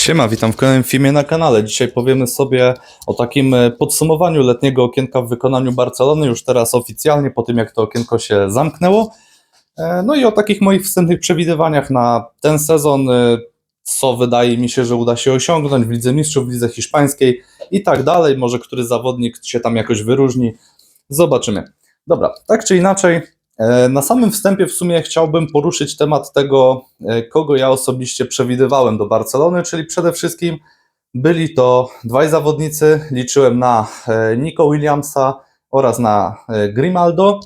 Siema, witam w kolejnym filmie na kanale. Dzisiaj powiemy sobie o takim e, podsumowaniu letniego okienka w wykonaniu Barcelony, już teraz oficjalnie, po tym jak to okienko się zamknęło. E, No i o takich moich wstępnych przewidywaniach na ten sezon, e, co wydaje mi się, że uda się osiągnąć w Lidze Mistrzów, w Lidze Hiszpańskiej i tak dalej. Może który zawodnik się tam jakoś wyróżni. Zobaczymy. Dobra, tak czy inaczej, na samym wstępie w sumie chciałbym poruszyć temat tego, e, kogo ja osobiście przewidywałem do Barcelony, czyli przede wszystkim byli to dwaj zawodnicy. Liczyłem na e, Nico Williamsa oraz na e, Grimaldo.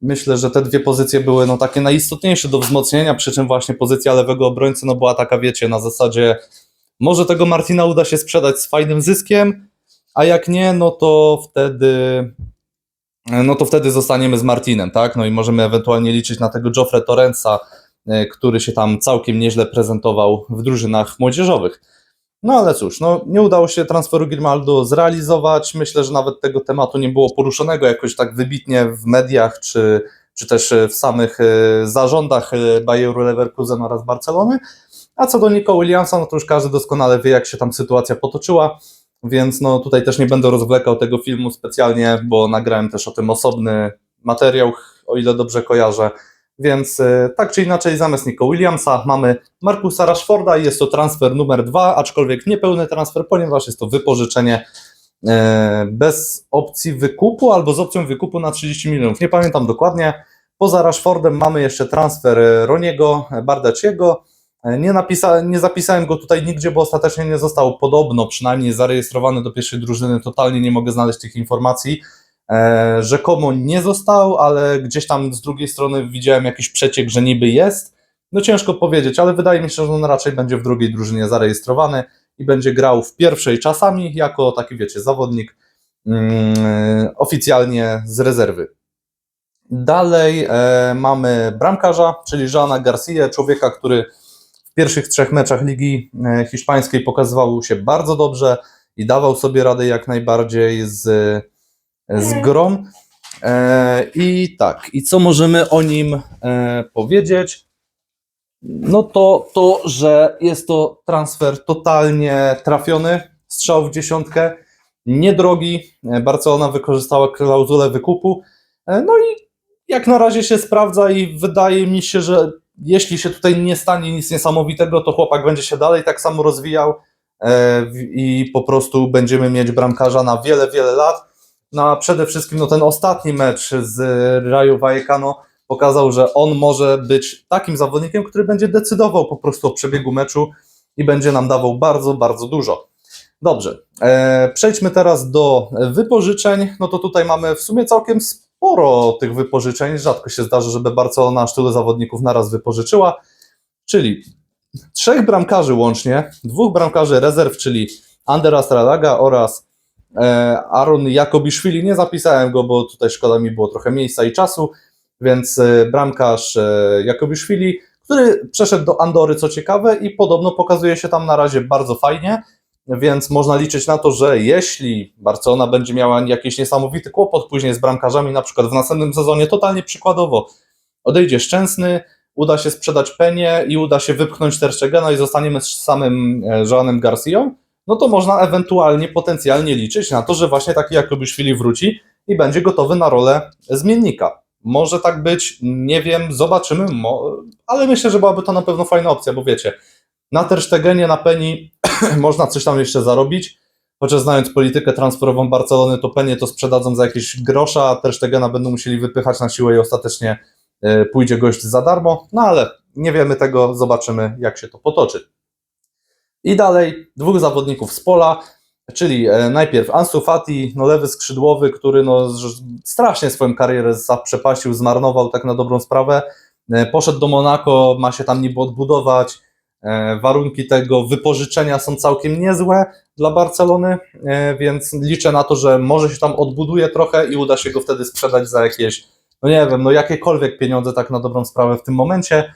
Myślę, że te dwie pozycje były no, takie najistotniejsze do wzmocnienia, przy czym właśnie pozycja lewego obrońcy no, była taka, wiecie, na zasadzie może tego Martina uda się sprzedać z fajnym zyskiem, a jak nie, no to wtedy no to wtedy zostaniemy z Martinem, tak? No i możemy ewentualnie liczyć na tego Joffre Torrensa, e, który się tam całkiem nieźle prezentował w drużynach młodzieżowych. No ale cóż, no nie udało się transferu Grimaldo zrealizować. Myślę, że nawet tego tematu nie było poruszonego jakoś tak wybitnie w mediach, czy, czy też w samych e, zarządach e, Bayeru Leverkusen oraz Barcelony. A co do Nico Williamsa, no to już każdy doskonale wie, jak się tam sytuacja potoczyła. Więc no tutaj też nie będę rozwlekał tego filmu specjalnie, bo nagrałem też o tym osobny materiał, o ile dobrze kojarzę. Więc e, tak czy inaczej, zamiast Nico Williamsa mamy Markusa Rashforda i jest to transfer numer dwa, aczkolwiek niepełny transfer, ponieważ jest to wypożyczenie e, bez opcji wykupu albo z opcją wykupu na 30 milionów. Nie pamiętam dokładnie. Poza Rashfordem mamy jeszcze transfer e, Roniego Bardeciego. Nie, napisa, nie zapisałem go tutaj nigdzie, bo ostatecznie nie został podobno przynajmniej zarejestrowany do pierwszej drużyny. Totalnie nie mogę znaleźć tych informacji. E, rzekomo nie został, ale gdzieś tam z drugiej strony widziałem jakiś przeciek, że niby jest. No ciężko powiedzieć, ale wydaje mi się, że on raczej będzie w drugiej drużynie zarejestrowany i będzie grał w pierwszej czasami jako taki, wiecie, zawodnik mm, oficjalnie z rezerwy. Dalej e, mamy bramkarza, czyli Joana Garcia, człowieka, który w pierwszych trzech meczach Ligi e, Hiszpańskiej pokazywał się bardzo dobrze i dawał sobie radę jak najbardziej z, z grą. E, I tak, i co możemy o nim e, powiedzieć? No to to, że jest to transfer totalnie trafiony, strzał w dziesiątkę, niedrogi. Barcelona wykorzystała klauzulę wykupu. No i jak na razie się sprawdza i wydaje mi się, że jeśli się tutaj nie stanie nic niesamowitego, to chłopak będzie się dalej tak samo rozwijał e, i po prostu będziemy mieć bramkarza na wiele, wiele lat. No a przede wszystkim no, ten ostatni mecz z Rayo Vallecano pokazał, że on może być takim zawodnikiem, który będzie decydował po prostu o przebiegu meczu i będzie nam dawał bardzo, bardzo dużo. Dobrze, e, przejdźmy teraz do wypożyczeń. No to tutaj mamy w sumie całkiem sporo tych wypożyczeń. Rzadko się zdarzy, żeby Barcelona aż tylu zawodników naraz wypożyczyła. Czyli trzech bramkarzy łącznie, dwóch bramkarzy rezerw, czyli Andera Stradaga oraz e, Aaron Jakobiszwili. Nie zapisałem go, bo tutaj szkoda mi było trochę miejsca i czasu, więc e, bramkarz e, Jakobiszwili, który przeszedł do Andory, co ciekawe, i podobno pokazuje się tam na razie bardzo fajnie. Więc można liczyć na to, że jeśli Barcelona będzie miała jakiś niesamowity kłopot później z bramkarzami, na przykład w następnym sezonie, totalnie przykładowo, odejdzie Szczęsny, uda się sprzedać Penie i uda się wypchnąć Ter Stegena i zostaniemy z samym e, Joanem Garcją, no to można ewentualnie, potencjalnie liczyć na to, że właśnie taki Jakobiszwili wróci i będzie gotowy na rolę zmiennika. Może tak być, nie wiem, zobaczymy, ale myślę, że byłaby to na pewno fajna opcja, bo wiecie, na Ter Stegenie, na Peni można coś tam jeszcze zarobić, chociaż znając politykę transferową Barcelony, to Penie to sprzedadzą za jakieś grosza, a Ter Stegena będą musieli wypychać na siłę i ostatecznie e, pójdzie gość za darmo, no ale nie wiemy tego, zobaczymy jak się to potoczy. I dalej dwóch zawodników z pola, czyli e, najpierw Ansu Fati, no lewy skrzydłowy, który no strasznie swoją karierę zaprzepaścił, zmarnował tak na dobrą sprawę, E, poszedł do Monako, ma się tam niby odbudować, Warunki tego wypożyczenia są całkiem niezłe dla Barcelony, e, więc liczę na to, że może się tam odbuduje trochę i uda się go wtedy sprzedać za jakieś, no nie wiem, no jakiekolwiek pieniądze tak na dobrą sprawę w tym momencie.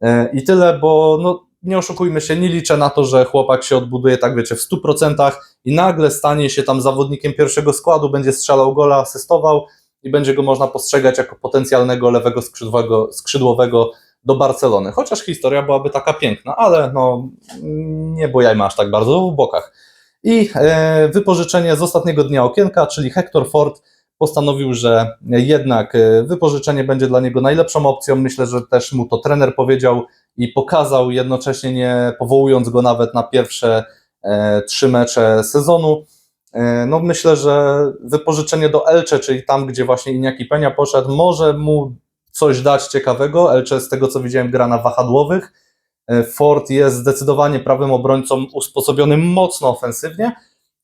E, I tyle, bo no nie oszukujmy się, nie liczę na to, że chłopak się odbuduje tak wiecie w 100% i nagle stanie się tam zawodnikiem pierwszego składu, będzie strzelał gola, asystował i będzie go można postrzegać jako potencjalnego lewego skrzydłowego, skrzydłowego do Barcelony. Chociaż historia byłaby taka piękna, ale no, nie bojajmy aż tak bardzo w bokach. I e, wypożyczenie z ostatniego dnia okienka, czyli Hector Ford postanowił, że jednak e, wypożyczenie będzie dla niego najlepszą opcją. Myślę, że też mu to trener powiedział i pokazał, jednocześnie nie powołując go nawet na pierwsze e, trzy mecze sezonu. No myślę, że wypożyczenie do Elche, czyli tam, gdzie właśnie Iniaki Penia poszedł, może mu coś dać ciekawego. Elche z tego, co widziałem, gra na wahadłowych. E, Ford jest zdecydowanie prawym obrońcą usposobionym mocno ofensywnie,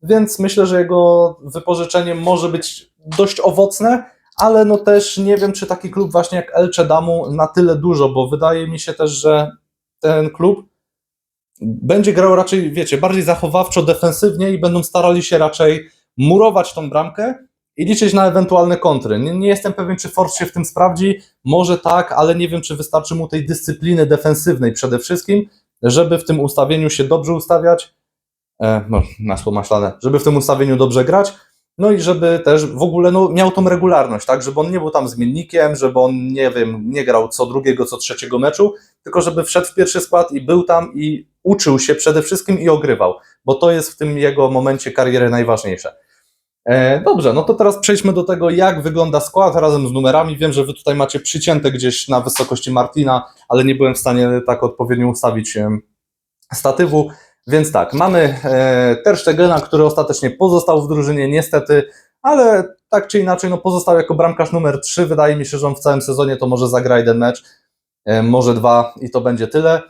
więc myślę, że jego wypożyczenie może być dość owocne, ale no też nie wiem, czy taki klub właśnie jak Elche da mu na tyle dużo, bo wydaje mi się też, że ten klub będzie grał raczej, wiecie, bardziej zachowawczo, defensywnie i będą starali się raczej murować tą bramkę i liczyć na ewentualne kontry. Nie, nie jestem pewien, czy Ford się w tym sprawdzi, może tak, ale nie wiem, czy wystarczy mu tej dyscypliny defensywnej przede wszystkim, żeby w tym ustawieniu się dobrze ustawiać, e, no, masło maślane, żeby w tym ustawieniu dobrze grać, no i żeby też w ogóle no, miał tą regularność, tak, żeby on nie był tam zmiennikiem, żeby on, nie wiem, nie grał co drugiego, co trzeciego meczu, tylko żeby wszedł w pierwszy skład i był tam i uczył się przede wszystkim i ogrywał, bo to jest w tym jego momencie kariery najważniejsze. E, Dobrze, no to teraz przejdźmy do tego, jak wygląda skład razem z numerami. Wiem, że wy tutaj macie przycięte gdzieś na wysokości Martina, ale nie byłem w stanie tak odpowiednio ustawić statywu. Więc tak, mamy e, Ter Stegena, który ostatecznie pozostał w drużynie, niestety, ale tak czy inaczej, no pozostał jako bramkarz numer 3. Wydaje mi się, że on w całym sezonie to może zagra jeden mecz, e, może dwa i to będzie tyle,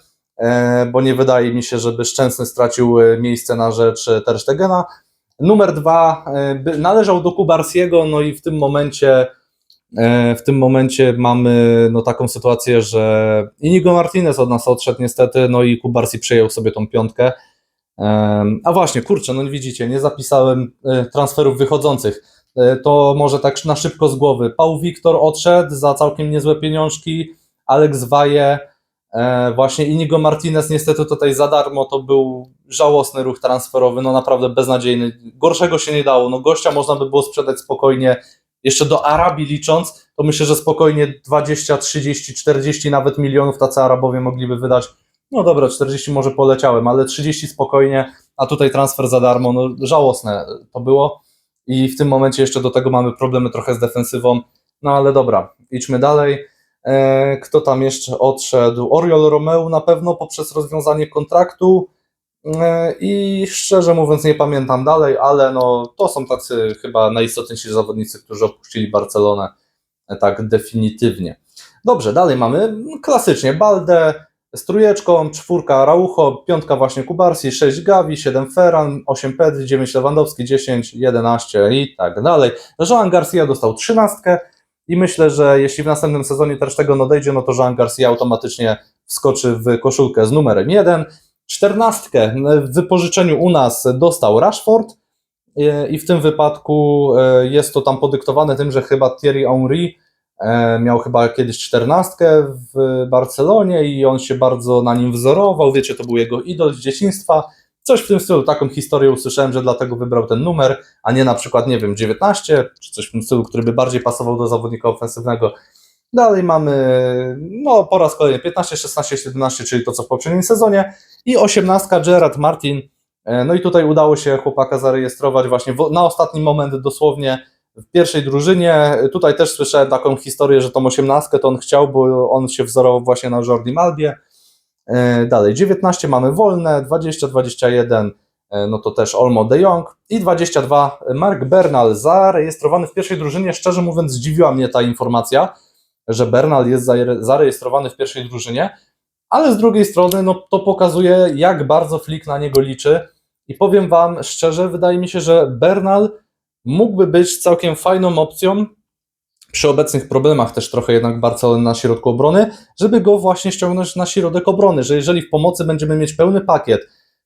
bo nie wydaje mi się, żeby Szczęsny stracił miejsce na rzecz e, Ter Stegena. Numer dwa e, należał do Kubarsiego, no i w tym momencie e, w tym momencie mamy no, taką sytuację, że Inigo Martinez od nas odszedł niestety, no i Kubarsi przejął sobie tą piątkę. A właśnie, kurczę, no widzicie, nie zapisałem e, transferów wychodzących. To może tak na szybko z głowy. Paul Wiktor odszedł za całkiem niezłe pieniążki, Alex Waje, właśnie Inigo Martinez niestety tutaj za darmo, to był żałosny ruch transferowy, no naprawdę beznadziejny. Gorszego się nie dało, no gościa można by było sprzedać spokojnie, jeszcze do Arabii licząc, to myślę, że spokojnie 20, 30, 40 nawet milionów tacy Arabowie mogliby wydać. No dobra, 40 może poleciałem, ale 30 spokojnie, a tutaj transfer za darmo, no żałosne to było. I w tym momencie jeszcze do tego mamy problemy trochę z defensywą, no ale dobra, idźmy dalej. E, Kto tam jeszcze odszedł? Oriol Romeu na pewno poprzez rozwiązanie kontraktu. E, I szczerze mówiąc, nie pamiętam dalej, ale no, to są tacy chyba najistotniejsi zawodnicy, którzy opuścili Barcelonę e, tak definitywnie. Dobrze, dalej mamy klasycznie Balde z trójeczką, czwórka Raucho, piątka właśnie Kubarsi, 6 Gavi, 7 Ferran, 8 Pedri, 9 Lewandowski, 10, 11 i tak dalej. Joan Garcia dostał trzynastkę i myślę, że jeśli w następnym sezonie też tego odejdzie, no to Joan Garcia automatycznie wskoczy w koszulkę z numerem 1. Czternastkę. W wypożyczeniu u nas dostał Rashford e, i w tym wypadku e, jest to tam podyktowane tym, że chyba Thierry Henry e, miał chyba kiedyś czternastkę w Barcelonie i on się bardzo na nim wzorował, wiecie, to był jego idol z dzieciństwa, coś w tym stylu, taką historię usłyszałem, że dlatego wybrał ten numer, a nie na przykład, nie wiem, 19, czy coś w tym stylu, który by bardziej pasował do zawodnika ofensywnego. Dalej mamy, no po raz kolejny 15, 16, 17, czyli to co w poprzednim sezonie i 18 Gerard Martin. E, No i tutaj udało się chłopaka zarejestrować właśnie na ostatni moment dosłownie w pierwszej drużynie. Tutaj też słyszałem taką historię, że tą 18 to on chciał, bo on się wzorował właśnie na Jordi Malbie. E, Dalej 19 mamy wolne, 20, 21 e, no to też Olmo de Jong i 22 Mark Bernal zarejestrowany w pierwszej drużynie. Szczerze mówiąc zdziwiła mnie ta informacja, że Bernal jest zare- zarejestrowany w pierwszej drużynie, ale z drugiej strony no, to pokazuje, jak bardzo Flick na niego liczy. I powiem Wam szczerze, wydaje mi się, że Bernal mógłby być całkiem fajną opcją przy obecnych problemach też trochę jednak Barcelony na środku obrony, żeby go właśnie ściągnąć na środek obrony, że jeżeli w pomocy będziemy mieć pełny pakiet,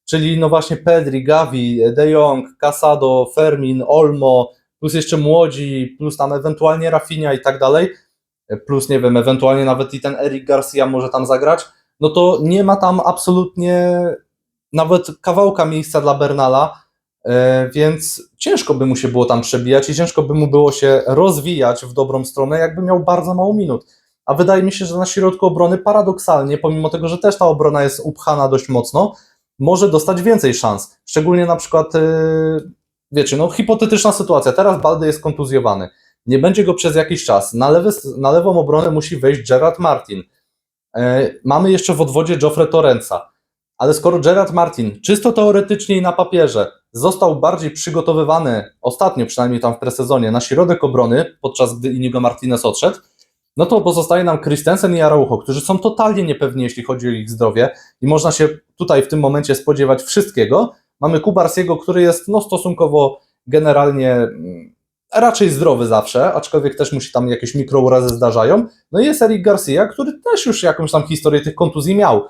czyli no właśnie Pedri, Gavi, De Jong, Casado, Fermin, Olmo, plus jeszcze młodzi, plus tam ewentualnie Rafinha i tak dalej, plus nie wiem, ewentualnie nawet i ten Eric Garcia może tam zagrać, no to nie ma tam absolutnie nawet kawałka miejsca dla Bernala, e, więc ciężko by mu się było tam przebijać i ciężko by mu było się rozwijać w dobrą stronę, jakby miał bardzo mało minut. a wydaje mi się, że na środku obrony paradoksalnie, pomimo tego, że też ta obrona jest upchana dość mocno, może dostać więcej szans. Szczególnie na przykład, yy, wiecie, no hipotetyczna sytuacja, teraz Baldy jest kontuzjowany, nie będzie go przez jakiś czas, na, lewy, na lewą obronę musi wejść Gerard Martin, yy, mamy jeszcze w odwodzie Joffre Torrensa, ale skoro Gerard Martin czysto teoretycznie i na papierze został bardziej przygotowywany, ostatnio przynajmniej tam w presezonie, na środek obrony, podczas gdy Inigo Martinez odszedł, no to pozostaje nam Christensen i Araujo, którzy są totalnie niepewni, jeśli chodzi o ich zdrowie i można się tutaj w tym momencie spodziewać wszystkiego. Mamy Kubarsiego, który jest no, stosunkowo generalnie mm, raczej zdrowy zawsze, aczkolwiek też musi tam jakieś mikrourazy zdarzają. No i jest Eric Garcia, który też już jakąś tam historię tych kontuzji miał,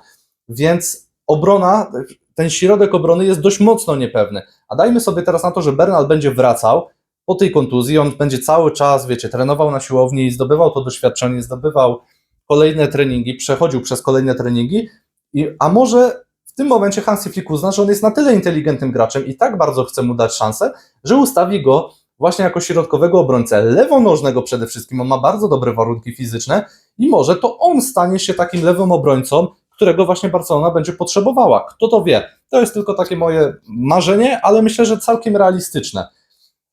więc obrona, ten środek obrony jest dość mocno niepewny. A dajmy sobie teraz na to, że Bernal będzie wracał po tej kontuzji, on będzie cały czas, wiecie, trenował na siłowni zdobywał to doświadczenie, zdobywał kolejne treningi, przechodził przez kolejne treningi, i, a może w tym momencie Hansi Flick uzna, że on jest na tyle inteligentnym graczem i tak bardzo chce mu dać szansę, że ustawi go właśnie jako środkowego obrońcę, lewonożnego przede wszystkim, on ma bardzo dobre warunki fizyczne i może to on stanie się takim lewym obrońcą, którego właśnie Barcelona będzie potrzebowała. Kto to wie? To jest tylko takie moje marzenie, ale myślę, że całkiem realistyczne.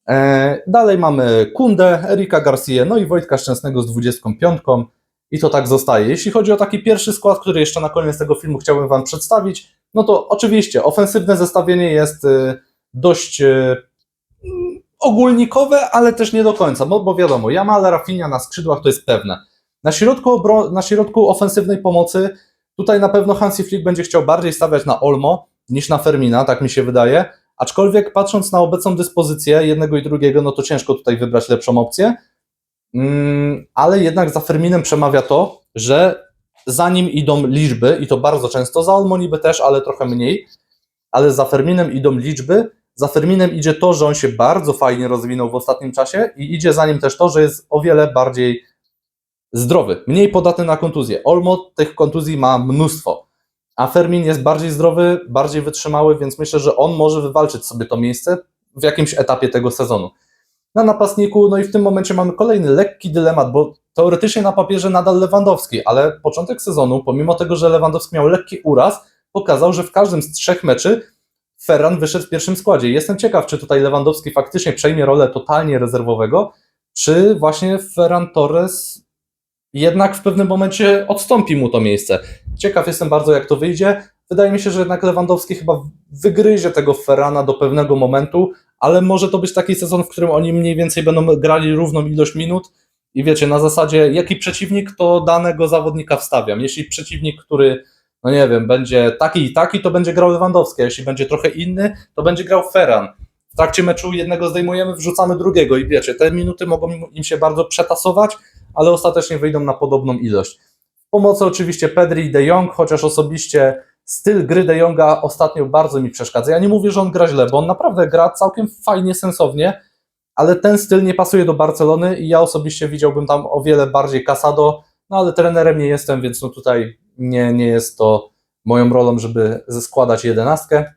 E, dalej mamy Kundę, Erika Garcia, no i Wojtka Szczęsnego z 25. I to tak zostaje. Jeśli chodzi o taki pierwszy skład, który jeszcze na koniec tego filmu chciałbym Wam przedstawić, no to oczywiście ofensywne zestawienie jest y, dość y, ogólnikowe, ale też nie do końca, bo, wiadomo, Jamal, Rafinha na skrzydłach to jest pewne. Na środku, na środku ofensywnej pomocy tutaj na pewno Hansi Flick będzie chciał bardziej stawiać na Olmo niż na Fermina, tak mi się wydaje. Aczkolwiek patrząc na obecną dyspozycję jednego i drugiego, no to ciężko tutaj wybrać lepszą opcję. Mm, ale jednak za Ferminem przemawia to, że za nim idą liczby i to bardzo często, za Olmoniby też, ale trochę mniej, ale za Ferminem idą liczby, za Ferminem idzie to, że on się bardzo fajnie rozwinął w ostatnim czasie i idzie za nim też to, że jest o wiele bardziej zdrowy, mniej podatny na kontuzję. Olmo tych kontuzji ma mnóstwo, a Fermin jest bardziej zdrowy, bardziej wytrzymały, więc myślę, że on może wywalczyć sobie to miejsce w jakimś etapie tego sezonu. Na napastniku, no i w tym momencie mamy kolejny lekki dylemat, bo teoretycznie na papierze nadal Lewandowski, ale początek sezonu, pomimo tego, że Lewandowski miał lekki uraz, pokazał, że w każdym z trzech meczy Ferran wyszedł w pierwszym składzie. Jestem ciekaw, czy tutaj Lewandowski faktycznie przejmie rolę totalnie rezerwowego, czy właśnie Ferran Torres jednak w pewnym momencie odstąpi mu to miejsce. Ciekaw jestem bardzo, jak to wyjdzie. Wydaje mi się, że jednak Lewandowski chyba wygryzie tego Ferrana do pewnego momentu, ale może to być taki sezon, w którym oni mniej więcej będą grali równą ilość minut i wiecie, na zasadzie jaki przeciwnik, to danego zawodnika wstawiam. Jeśli przeciwnik, który, no nie wiem, będzie taki i taki, to będzie grał Lewandowski, a jeśli będzie trochę inny, to będzie grał Ferran. W trakcie meczu jednego zdejmujemy, wrzucamy drugiego i wiecie, te minuty mogą im się bardzo przetasować, ale ostatecznie wyjdą na podobną ilość. W pomocy oczywiście Pedri i De Jong, chociaż osobiście styl gry De Jonga ostatnio bardzo mi przeszkadza. Ja nie mówię, że on gra źle, bo on naprawdę gra całkiem fajnie, sensownie, ale ten styl nie pasuje do Barcelony i ja osobiście widziałbym tam o wiele bardziej Casado, no ale trenerem nie jestem, więc no tutaj nie, nie jest to moją rolą, żeby zeskładać jedenastkę.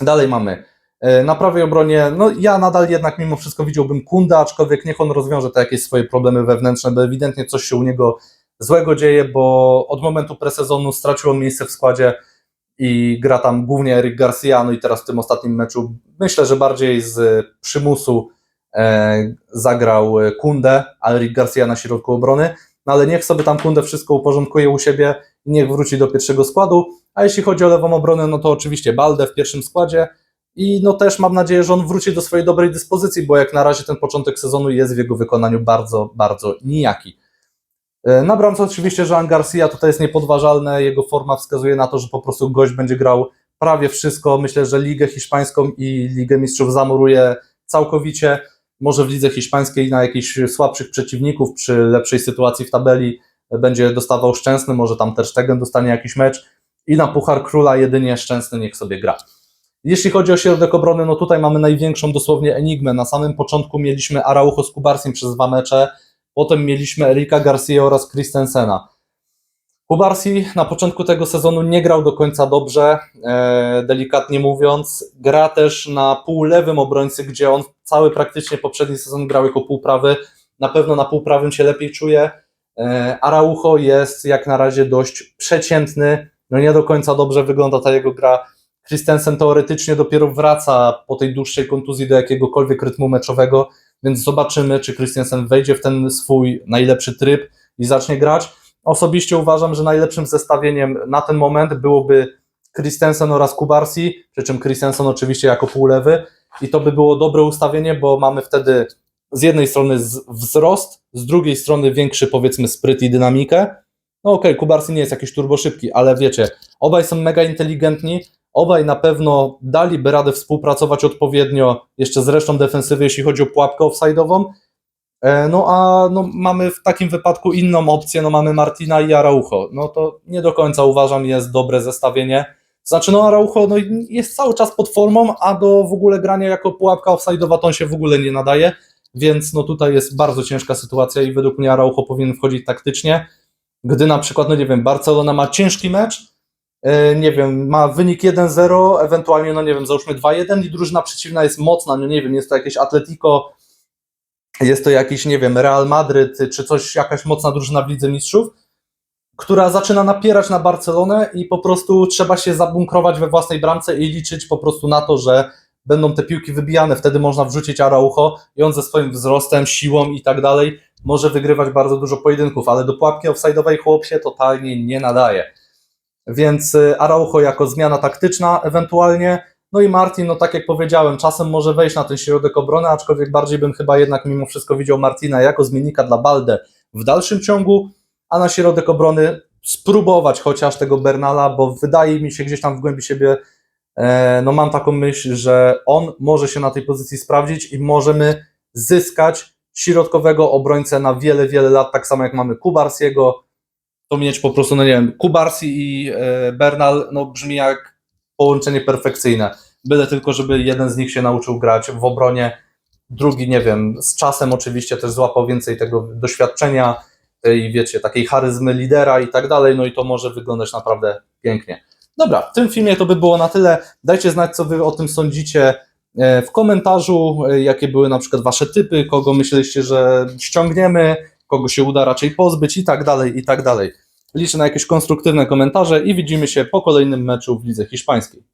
Dalej mamy e, na prawej obronie, no ja nadal jednak mimo wszystko widziałbym Kunda, aczkolwiek niech on rozwiąże te jakieś swoje problemy wewnętrzne, bo ewidentnie coś się u niego złego dzieje, bo od momentu presezonu stracił on miejsce w składzie i gra tam głównie Eric Garcia, no i teraz w tym ostatnim meczu myślę, że bardziej z przymusu e, zagrał Kunde, a Eric Garcia na środku obrony, no ale niech sobie tam Kunde wszystko uporządkuje u siebie i niech wróci do pierwszego składu, a jeśli chodzi o lewą obronę, no to oczywiście Balde w pierwszym składzie i no też mam nadzieję, że on wróci do swojej dobrej dyspozycji, bo jak na razie ten początek sezonu jest w jego wykonaniu bardzo, bardzo nijaki. E, Na bramce oczywiście Jean Garcia tutaj jest niepodważalne, jego forma wskazuje na to, że po prostu gość będzie grał prawie wszystko. Myślę, że Ligę Hiszpańską i Ligę Mistrzów zamuruje całkowicie. Może w lidze hiszpańskiej na jakichś słabszych przeciwników, przy lepszej sytuacji w tabeli będzie dostawał Szczęsny, może tam też Stegen dostanie jakiś mecz i na Puchar Króla jedynie Szczęsny niech sobie gra. Jeśli chodzi o środek obrony, no tutaj mamy największą dosłownie enigmę. Na samym początku mieliśmy Araujo z Kubarsim przez dwa mecze, Potem mieliśmy Erika Garcia oraz Christensena. Kubarsi na początku tego sezonu nie grał do końca dobrze, e, delikatnie mówiąc. Gra też na półlewym obrońcy, gdzie on cały praktycznie poprzedni sezon grał jako półprawy. Na pewno na półprawym się lepiej czuje. E, Araujo jest jak na razie dość przeciętny, no nie do końca dobrze wygląda ta jego gra. Christensen teoretycznie dopiero wraca po tej dłuższej kontuzji do jakiegokolwiek rytmu meczowego, więc zobaczymy, czy Christensen wejdzie w ten swój najlepszy tryb i zacznie grać. Osobiście uważam, że najlepszym zestawieniem na ten moment byłoby Christensen oraz Kubarsi, przy czym Christensen oczywiście jako półlewy i to by było dobre ustawienie, bo mamy wtedy z jednej strony wzrost, z drugiej strony większy powiedzmy spryt i dynamikę. No okej, Kubarsi nie jest jakiś turbo szybki, ale wiecie, obaj są mega inteligentni, obaj na pewno daliby radę współpracować odpowiednio jeszcze z resztą defensywy, jeśli chodzi o pułapkę offside'ową. E, No a no, mamy w takim wypadku inną opcję, no mamy Martina i Araujo. No to nie do końca uważam jest dobre zestawienie. Znaczy no Araujo no, jest cały czas pod formą, a do w ogóle grania jako pułapka offside'owa to on się w ogóle nie nadaje, więc no tutaj jest bardzo ciężka sytuacja i według mnie Araujo powinien wchodzić taktycznie, gdy na przykład, no nie wiem, Barcelona ma ciężki mecz, e, nie wiem, ma wynik 1-0, ewentualnie, no nie wiem, załóżmy 2-1 i drużyna przeciwna jest mocna, no nie wiem, jest to jakieś Atletico, jest to jakiś, nie wiem, Real Madryt, czy coś, jakaś mocna drużyna w Lidze Mistrzów, która zaczyna napierać na Barcelonę i po prostu trzeba się zabunkrować we własnej bramce i liczyć po prostu na to, że będą te piłki wybijane, wtedy można wrzucić Araujo i on ze swoim wzrostem, siłą i tak dalej może wygrywać bardzo dużo pojedynków, ale do pułapki offside'owej chłop się totalnie nie nadaje. Więc y, Araujo jako zmiana taktyczna ewentualnie, no i Martin, no tak jak powiedziałem, czasem może wejść na ten środek obrony, aczkolwiek bardziej bym chyba jednak mimo wszystko widział Martina jako zmiennika dla Balde w dalszym ciągu, a na środek obrony spróbować chociaż tego Bernala, bo wydaje mi się gdzieś tam w głębi siebie, e, no mam taką myśl, że on może się na tej pozycji sprawdzić i możemy zyskać środkowego obrońcę na wiele, wiele lat, tak samo jak mamy Kubarsiego, to mieć po prostu, no nie wiem, Kubarsi i e, Bernal, no brzmi jak połączenie perfekcyjne. Byle tylko, żeby jeden z nich się nauczył grać w obronie, drugi, nie wiem, z czasem oczywiście też złapał więcej tego doświadczenia i wiecie, takiej charyzmy lidera i tak dalej, no i to może wyglądać naprawdę pięknie. Dobra, w tym filmie to by było na tyle. Dajcie znać, co wy o tym sądzicie e, w komentarzu, e, jakie były na przykład wasze typy, kogo myśleliście, że ściągniemy, kogo się uda raczej pozbyć i tak dalej, i tak dalej. Liczę na jakieś konstruktywne komentarze i widzimy się po kolejnym meczu w Lidze Hiszpańskiej.